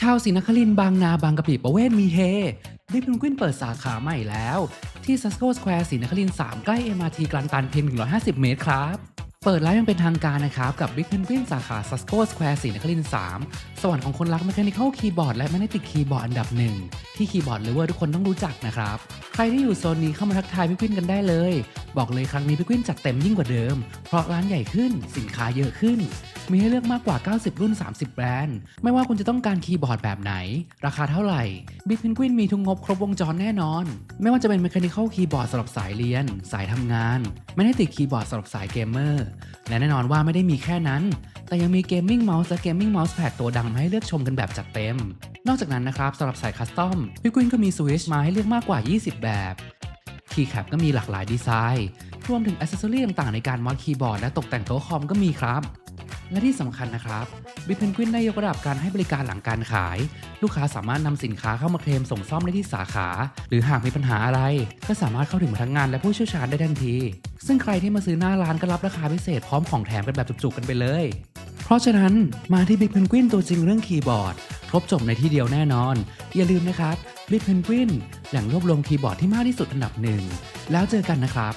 ชาวศรีนครินทร์บางนาบางกะปิประเวศมีเฮบิ๊กเพนกวินเปิดสาขาใหม่แล้ว ที่ซัสโกสแควร์ศรีนครินทร์3ใกล้ MRT กลันตันเพียง 150 เมตรครับ เปิดร้านยังเป็นทางการนะครับ กับ Big Penguin สาขา s a s c o Square ศรีนครินทร์3สวรรค์ของคนรัก Mechanical Keyboard และ Magnetic Keyboard อันดับหนึ่งที่คีย์บอร์ดเลเวอร์ทุกคนต้องรู้จักนะครับ ใครที่อยู่โซนนี้เข้ามาทักทายพี่กวินกันได้เลย บอกเลยครั้งนี้พี่กวินจัดเต็มยิ่งกว่าเดิม เพราะร้านใหญ่ขึ้นสินค้าเยอะขึ้น มีให้เลือกมากกว่า 90 รุ่น 30 แบรนด์ ไม่ว่าคุณจะต้องการคีย์บอร์ดแบบไหน ราคาเท่าไหร่ Big Penguin มีทุกงบครบวงจรแน่นอน ไม่ว่าจะเป็น Mechanical Keyboard สำหรับสายเรียน สายทำงาน Magnetic Keyboard สำหรับสายเกมเมอร์ และแน่นอนว่าไม่ได้มีแค่นั้น แต่ยังมีเกมมิ่งเมาส์และเกมมิ่งเมาส์แพดตัวดังมาให้เลือกชมกันแบบจัดเต็ม นอกจากนั้นนะครับสำหรับสายคัสตอมพี่กุ้นก็มีสวิชมาให้เลือกมากกว่า 20 แบบคีย์แคปก็มีหลากหลายดีไซน์ รวมถึงอ c เซสซอรี่ต่างๆในการมอดคีย์บอร์ดและตกแต่งโต๊ะคอมก็มีครับ และที่สำคัญนะครับบิ p เพนกวินได้ยกระดับการให้บริการหลังการขาย ลูกค้าสามารถนำสินค้าเข้ามาเคลมส่งซ่อมได้ที่สาขา หรือหากมีปัญหาอะไร ก็สามารถเข้าถึงพนักงานและผู้เชี่ยวชาญได้ทันที ซึ่งใครที่มาซื้อหน้าร้านก็รับราคาพิเศษพร้อมของแถมกันแบบจุกๆกันไปเลย เพราะฉะนั้นมาที่ Big Penguin ตัวจริงเรื่องคีย์บอร์ดครบจบในที่เดียวแน่นอน อย่าลืมนะครับ Big Penguin แหล่งรวบรวมคีย์บอร์ดที่มากที่สุดอันดับหนึ่งแล้วเจอกันนะครับ